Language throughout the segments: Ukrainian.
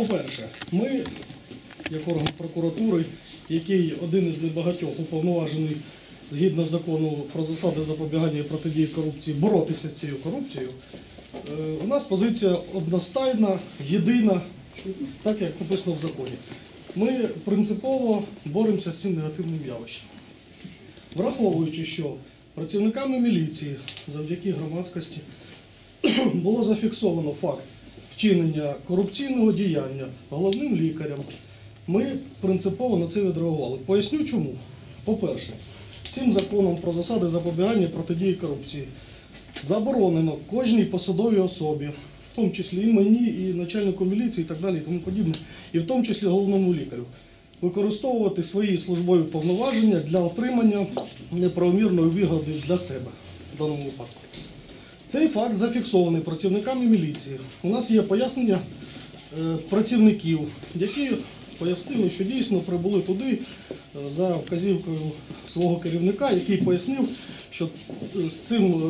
По-перше, ми, як орган прокуратури, який один із небагатьох уповноважений згідно закону про засади запобігання і протидії корупції, боротися з цією корупцією, е, у нас позиція одностайна, єдина, так як написано в законі. Ми принципово боремося з цим негативним явищем. Враховуючи, що працівниками міліції завдяки громадськості було зафіксовано факт вчинення корупційного діяння головним лікарем, ми принципово на це відреагували. Поясню чому. По-перше, цим законом про засади запобігання протидії корупції заборонено кожній посадовій особі, в тому числі і мені, і начальнику міліції, і так далі, і тому подібне, і в тому числі головному лікарю, використовувати свої службові повноваження для отримання неправомірної вигоди для себе в даному випадку. Цей факт зафіксований працівниками міліції. У нас є пояснення е, працівників, які пояснили, що дійсно прибули туди е, за вказівкою свого керівника, який пояснив, що е, з цим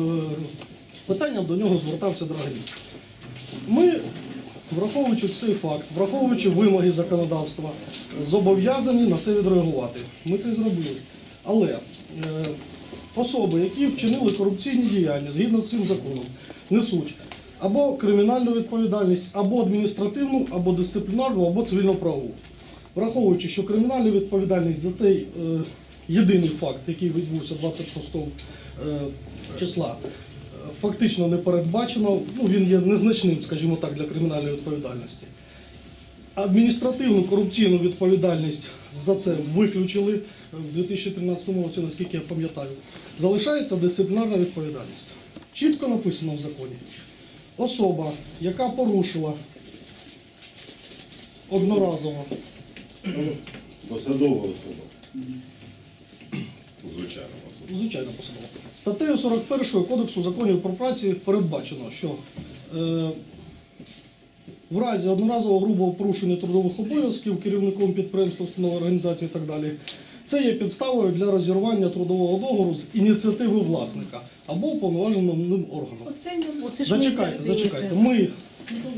питанням до нього звертався Драгомір. Ми, враховуючи цей факт, враховуючи вимоги законодавства, зобов'язані на це відреагувати. Ми це зробили. Але особи, які вчинили корупційні діяння згідно з цим законом, несуть або кримінальну відповідальність, або адміністративну, або дисциплінарну, або цивільно-правову. Враховуючи, що кримінальна відповідальність за цей е, єдиний факт, який відбувся 26 е, числа, е, фактично не передбачено, ну він є незначним, скажімо так, для кримінальної відповідальності. Адміністративну корупційну відповідальність за це виключили в 2013 році, наскільки я пам'ятаю. Залишається дисциплінарна відповідальність. Чітко написано в законі. Особа, яка порушила одноразово Посадова особа. Звичайно, особа. звичайно посадова. Статтею 41 Кодексу законів про працю передбачено, що е, в разі одноразового грубого порушення трудових обов'язків керівником підприємства, установи організації і так далі, це є підставою для розірвання трудового договору з ініціативи власника або уповноваженим ним органом. Оце, оце Зачекайте, зачекайте. Ми,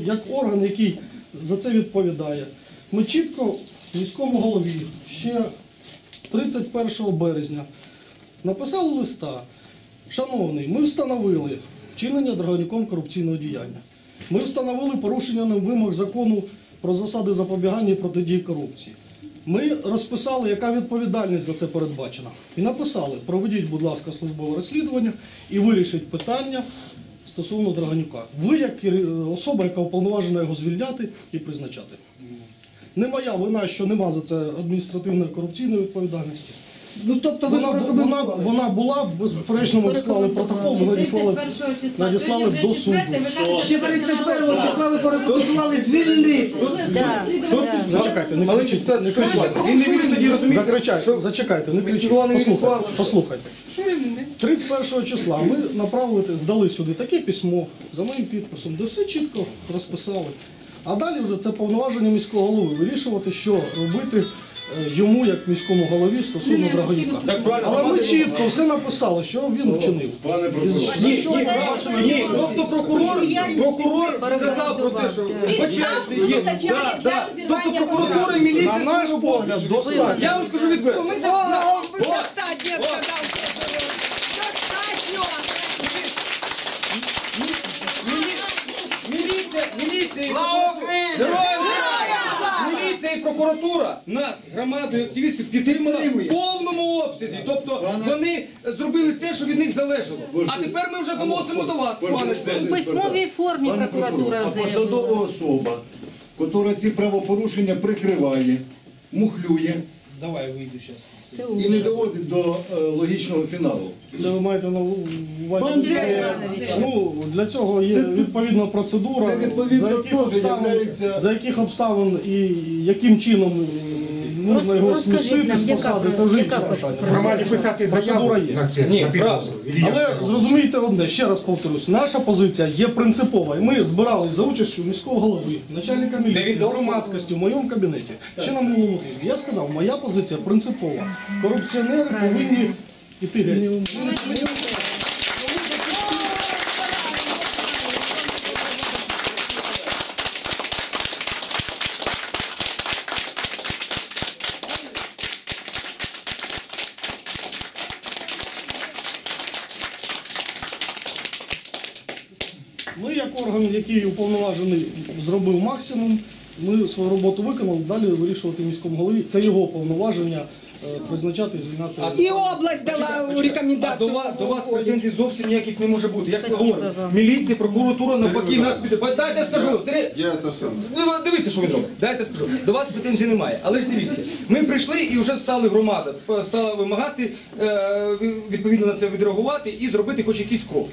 як орган, який за це відповідає, ми чітко міському голові ще 31 березня написали листа. Шановний, ми встановили вчинення Драгонюком корупційного діяння. Ми встановили порушення ним вимог закону про засади запобігання і протидії корупції. Ми розписали, яка відповідальність за це передбачена. І написали: проведіть, будь ласка, службове розслідування і вирішіть питання стосовно Драгонюка. Ви як особа, яка уповноважена його звільняти і призначати. Не моя вина, що нема за це адміністративної корупційної відповідальності. Ну тобто ви Вона, вона, вона була, безперечно, ми склали протокол, ми надіслали, надіслали до суду. Ще що 31 числа ви порекомендували звільнити. Зачекайте, не кричіть, не кричіть. Він не міг тоді розуміти, Закричайте, зачекайте, не кричіть. Послухайте, послухайте. 31 числа ми направили, здали сюди таке письмо за моїм підписом, де все чітко розписали. А далі вже це повноваження міського голови вирішувати, що робити е, йому як міському голові стосовно правильно, Але ми чітко все написали, що він вчинив. Пане прокурор, Ні, що ні, ні, тобто прокурор, прокурор сказав про те, що вибачайте, є. Да, да. Тобто прокуратура і міліція На наш погляд, достатньо. Я вам скажу відверто. Достатньо сказав. Достатньо. Міліція, і прокуратура. Міліція і прокуратура нас, громаду і активістів, підтримала в повному обсязі. Тобто вони зробили те, що від них залежало. А тепер ми вже доносимо до вас, пане це. У письмовій формі прокуратура заявила. посадова особа, яка ці правопорушення прикриває, мухлює Давай вийду зараз. Це і не доводить до е, логічного фіналу. Це ви маєте на увазі. Ну, для цього є відповідна процедура, це відповідно за, яких теж обставин, являється- за яких обставин і яким чином можна його Розкажіть смістити нам, з посади, це вже яка інше питання. Громаді писати Процедура є. на це. Ні, на. Але зрозумійте одне, ще раз повторюсь, наша позиція є принципова. І ми збирали за участю міського голови, начальника міліції, громадськості в моєму кабінеті. Ще на минулому тижні. Я сказав, моя позиція принципова. Корупціонери повинні іти геть. Ми, як орган, який уповноважений, зробив максимум. Ми свою роботу виконали, далі вирішувати міському голові. Це його повноваження призначати і звільняти. І область дала А до рекомендацію. вас, до вас претензій зовсім ніяких не може бути. Я ж Спасибо говорю, вам. міліція, прокуратура навпаки нас піде. Дайте я скажу. Сергій, Я. Ну, ви дивіться, що він робить. Дайте скажу. До вас претензій немає. Але ж дивіться, ми прийшли і вже стали громада, п- стала вимагати е, відповідно на це відреагувати і зробити хоч якісь кроки.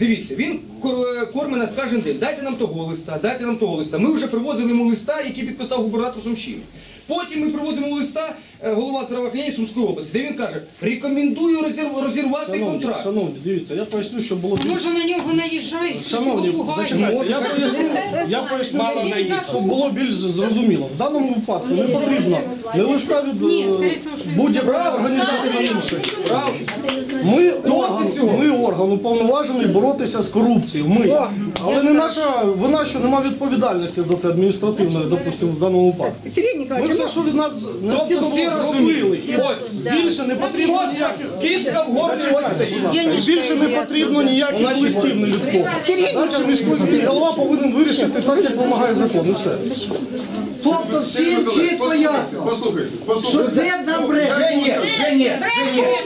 Дивіться, він кор- е, корме нас кожен день. Дайте нам того листа, дайте нам того листа. Ми вже привозили йому листа, який підписав губернатор Сумщини. Потім ми привозимо листа е, голова здравоохранення Сумської області, де він каже: рекомендую розір- розірвати Шановні, контракт. шановні, дивіться, я поясню, що було. Може на нього наїжджають, Шановні, пугають. зачекайте, я поясню, я поясню, Мало щоб- наїжджають. щоб було більш зрозуміло. В даному випадку не потрібно не листа від Ні, е, скоріше що будь-якої організації на іншої. Правда? Ми орган, ми орган уповноважений боротися з корупцією. Ми. Але не наша вина, що немає відповідальності за це адміністративної, допустимо, в даному випадку. Сергій Ми Ніколаївич, все, що від нас Тобто необхідно було зробили. Ось. Більше не потрібно ніяких. кістка в горлі ось стоїть. Більше не потрібно ніяких листів не від кого. Далі міський голова повинен вирішити так, як вимагає закон. І все. Тобто всім чітко послухайте, ясно. Послухайте, Що це нам бреше. Вже є, вже є,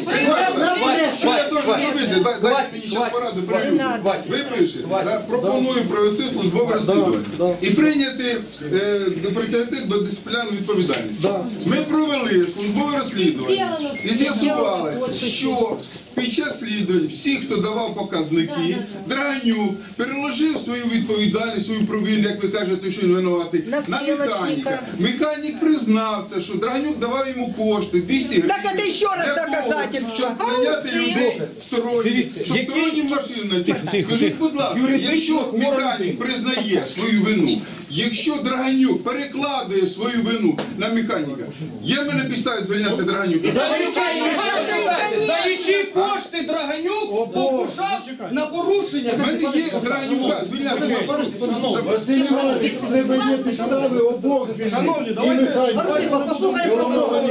вже є. Нам бреше. Що я должен Хватить, робити? Дай- Дайте мені зараз пораду хватить. прилюдно. Хватить. Ви пишете, Хватить. да, пропоную провести службове розслідування і прийняти, е, притягти до дисциплінарної відповідальності. Ми провели службове розслідування і з'ясувалося, що під час слідувань всі, хто давав показники, Драганюк переложив свою відповідальність, свою провину, як ви кажете, що він винуватий, На механіка. Механік признав це, що Драганюк давав йому кошти 200 гривень. Так це ще раз доказательство. Щоб наняти людей сторонні, Дивіться, щоб які- сторонні машини. Скажіть, будь ласка, Юридично якщо хвора механік признає свою вину, якщо Драганюк перекладує свою вину на механіка, є в мене підстави звільняти Драганюка? Даючи кошти Драганюк, покушав на порушення. В мене є Драганюка, звільняти. Шановні, давайте. Послухаємо прокурора.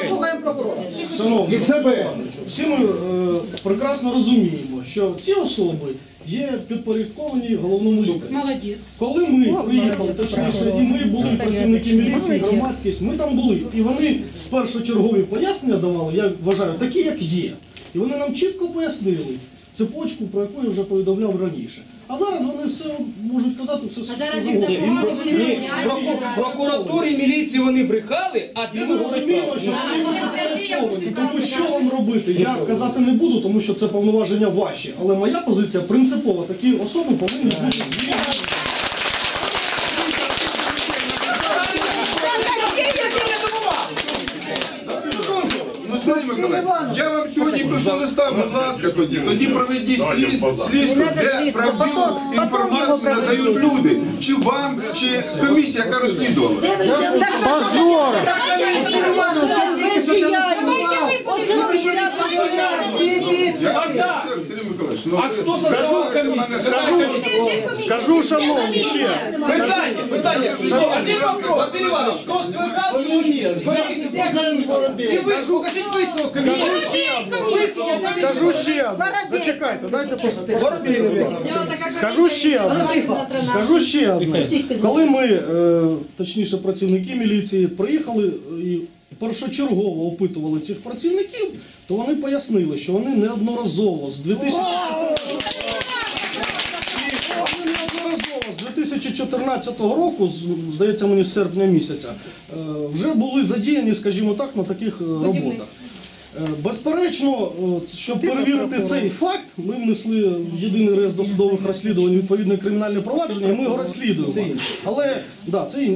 Послухаємо прокурора. Шановні, себе. всі ми е, прекрасно розуміємо, що ці особи є підпорядковані головному лікарю. Молодець. Коли ми приїхали, точніше, і ми були працівники міліції, громадськість, ми там були. І вони першочергові пояснення давали, я вважаю, такі, як є. І вони нам чітко пояснили цепочку, про яку я вже повідомляв раніше. А зараз вони все можуть казати, все А зараз їх вони. Проку- Прокуратурі міліції вони брехали, а І це ми розуміємо, що вони підпорядковані. Тому що вам робити? Я казати не буду, тому що це повноваження ваші. Але моя позиція принципова. Такі особи повинні бути звільнені. Ну, Сергій Миколаївич, я вам сьогодні пишу листа, будь ласка, тоді. Тоді проведіть слід, слідство, де правдиву інформацію надають люди. Чи вам, чи комісія, яка розслідувала. Я ще раз, Сергій Миколаївич, ну, А хто создавав комісію? Скажу, Скажу, шановні, ще. Питання, питання. Один вопрос, Василь Іванович, хто скликав цю комісію? І ви ж покажіть висновок комісії. Скажу ще одне. Зачекайте, дайте послухати. Скажу ще одне. Скажу Скажу ще одне. Коли ми, е, точніше, працівники міліції, приїхали і першочергово опитували цих працівників, то вони пояснили, що вони неодноразово з 2014 неодноразово з 2014 року, здається мені, з серпня місяця, е, вже були задіяні, скажімо так, на таких е, роботах. Е, Безперечно, щоб перевірити цей факт, ми внесли в єдиний реєстр досудових розслідувань відповідне кримінальне провадження, і ми його розслідуємо. Але да, це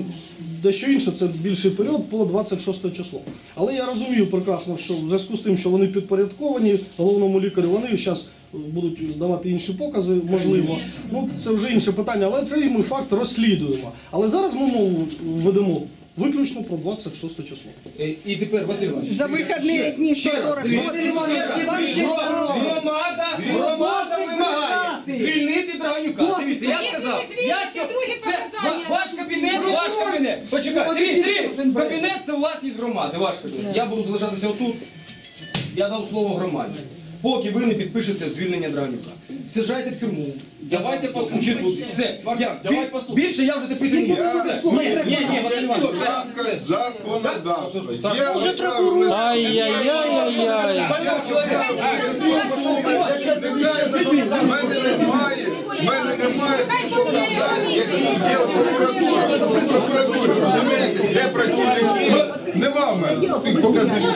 дещо інше, це більший період по 26 число. Але я розумію прекрасно, що в зв'язку з тим, що вони підпорядковані головному лікарю, вони зараз будуть давати інші покази, можливо. Ну це вже інше питання, але цей ми факт розслідуємо. Але зараз ми мову ведемо виключно про 26 число. Е, І тепер, Василь Іванович. За вихідні дні 140. дивіться, Василь Іванович, ще раз. ваші- Громада, громада вимагає звільнити Драганюка. Дивіться, я сказав, ваш кабінет, ваш кабінет. Почекай, Сергій, Сергій, кабінет це власність громади, ваш кабінет. Я буду залишатися отут. Я дав слово громаді. поки ви не підпишете звільнення Дранюка. Сажайте в тюрму. Давайте послухайте. Все. Я, давай Більше я вже не підтримую. Все. Ні, ні, ні, Василь Іванович. Рамка законодавства. Я Уже прокурор. Ай-яй-яй-яй-яй. Больной чоловік. У мене немає, в мене немає які є. В прокуратурі, розумієте, є працівники. Нема в мене тих показників?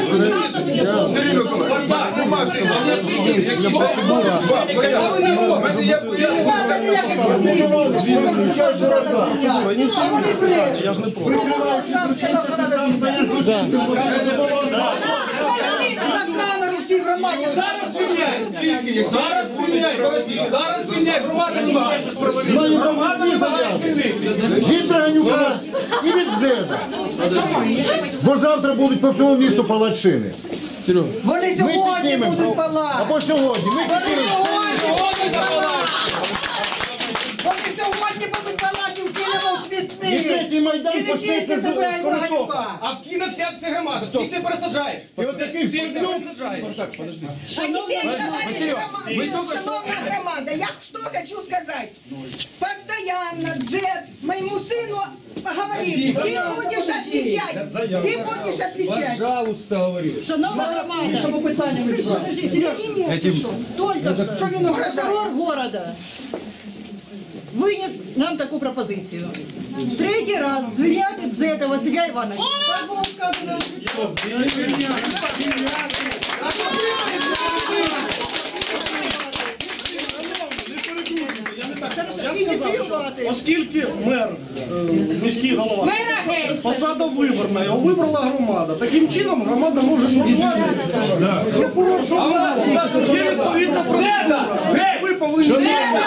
Сергій Миколаївич, нема тих показників, які вам. Мене. Я ж не проти. Сам сказав, що треба на камеру всій громаді. Зараз звільняй! Зараз звільняй! Зараз звільняй! Громада не має! Громада не має звільнити! Зеда. Бо завтра будуть по всьому місту палачини. Вони сьогодні піднімемо. будуть палати. Або сьогодні. Ми Вони сьогодні будуть палати. Вони сьогодні будуть палати в Києво в І смітник третій майдан І не почнеться тільки з тебе, Коротока. Драганюка. А в Кіно вся вся громада, всіх не пересаджаєш. І от такий Всіх не фольклор. пересаджаєш. Так, подожди. А теперь, товарищ громада, шановна громада, я что хочу сказать. Постоянно Дзет моему сыну говорит, ты будешь отвечать, ты будешь отвечать. Пожалуйста, говорю. Шановна громада, Іншому питанню ми збираємо. подожди, Сереж, только что Что він угрожає? прокурор города вынес нам таку пропозицію. Третій раз звільняти Дзета Василя Івановича. Так було сказано. І ініціювати. оскільки мер, е, міський голова, посада виборна, його вибрала громада. Таким чином громада може ініціювати прокурор Є відповідна процедура. Ви повинні тебе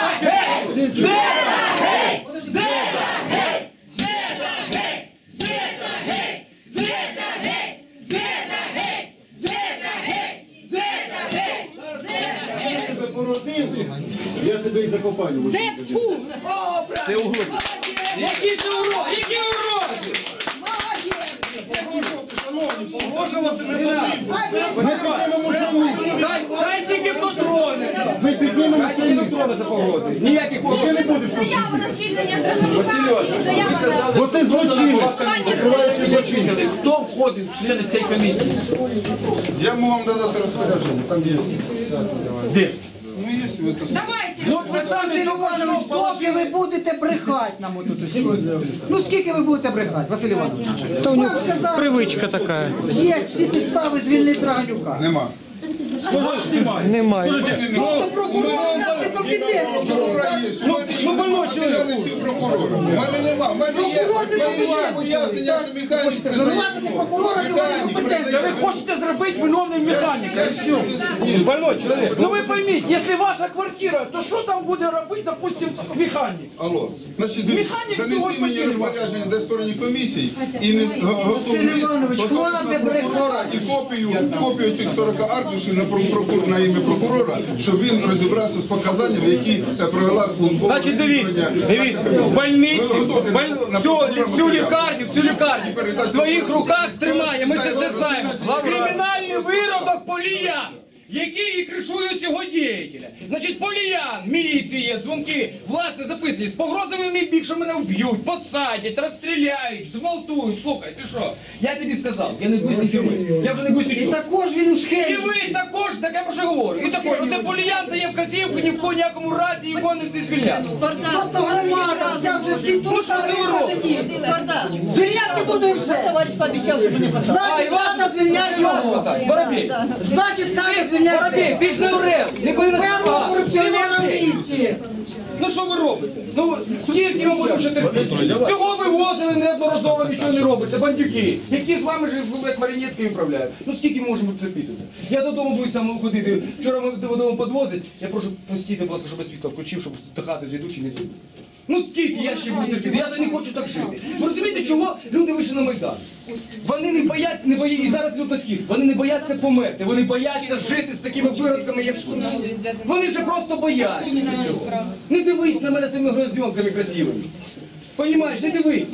я тебе і закопаю. Які це уроки? Які уроки? погрожувати не потрібно. Дай, дай тільки патрони. Ми піднімемо Дай тільки патрони за погрози. Ніяких Ти погроз. не будеш. Заява на звільнення Драганюка і заява на... Бо ти злочинець, закриваючи злочинця. Хто входить в члени цієї комісії? Я можу вам додати розпорядження, там є. Де? Є ви то Ну от ви самі Василь Іванович, доки ви будете брехати нам отут усім? Ну скільки ви будете брехати, Василь Іванович? Вам сказали, Привычка така. є всі підстави звільнити Драганюка. Нема. Немає. Тобто прокурор нас не компетентний. Прокурора. У мене є прокурора. У мене нема. У мене є Прокурор не свої пояснення, що механік Звинуватити прокурора його Механік некомпетентність. признає. хочете зробити все. Больной чоловік. Ну ви пойміть, якщо ваша квартира, то що там буде робити, допустим, механік? Алло, значить, дивіться, Механік занесли мені розпорядження до сторони комісії і не го- готовий Іванович, хватить на прокурора і копію, копію цих 40 аркушів на на ім'я прокурора, щоб він розібрався з показаннями, які е, провела службова Значить, дивіться, дивіться, в больниці, всю, лікарню, всю лікарню. в своїх руках тримає, ми це все знаємо. Кримінальний виродок Поліян, який і кришує цього діятеля. Значить, Поліян, міліції є, дзвонки, власне, записані, з погрозами в мій бік, що мене вб'ють, посадять, розстріляють, зґвалтують. Слухай, ти що? Я тобі сказав, я не боюсь ні тюрми, я вже не боюсь І також він у І ви також, так я про що говорю. І також, оце Поліян дає вказівку, ні в кого ніякому разі його не звільняти. Тобто громада вся вже всі тут, що а це ви робите? Звільняти буде все. Товариш пообіцяв, що мене посадять. Значить, треба звільняти його. Значить, треба звільняти. Воробей, ти ж не орел, ніколи не корупціонера в місті. Ну що ви робите? Ну скільки ми будемо ще терпіти? Цього вивозили неодноразово, нічого не робиться, бандюки, які з вами ж як марінетки управляють. Ну скільки можемо терпіти вже? Я додому буду сам ходити. Вчора ми додому підвозить. Я прошу постійте, будь ласка, щоб світло включив, щоб до хати зайду чи не зайду. Ну скільки я ще буду терпіти? Я то не хочу так жити. Ви розумієте, чого люди вийшли на Майдан? Вони не бояться, не бояться, і зараз йдуть на схід. Вони не бояться померти, вони бояться жити з такими виродками, як. Вони вже просто бояться цього. Не дивись на мене своїми глазьонками красивими. Понімаєш, не дивись.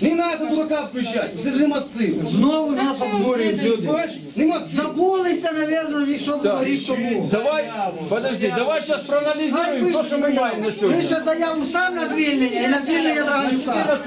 Не треба дурака включати, це ж нема сил. Знову нас обдурюють люди. Бачиш? Нема сил. Забули мабуть, що рік тому. Давай, подожди, давай сейчас проанализируем то, что мы маем на Ви сегодня. ще заяву сам на звільнення і на звільнення Драганчука.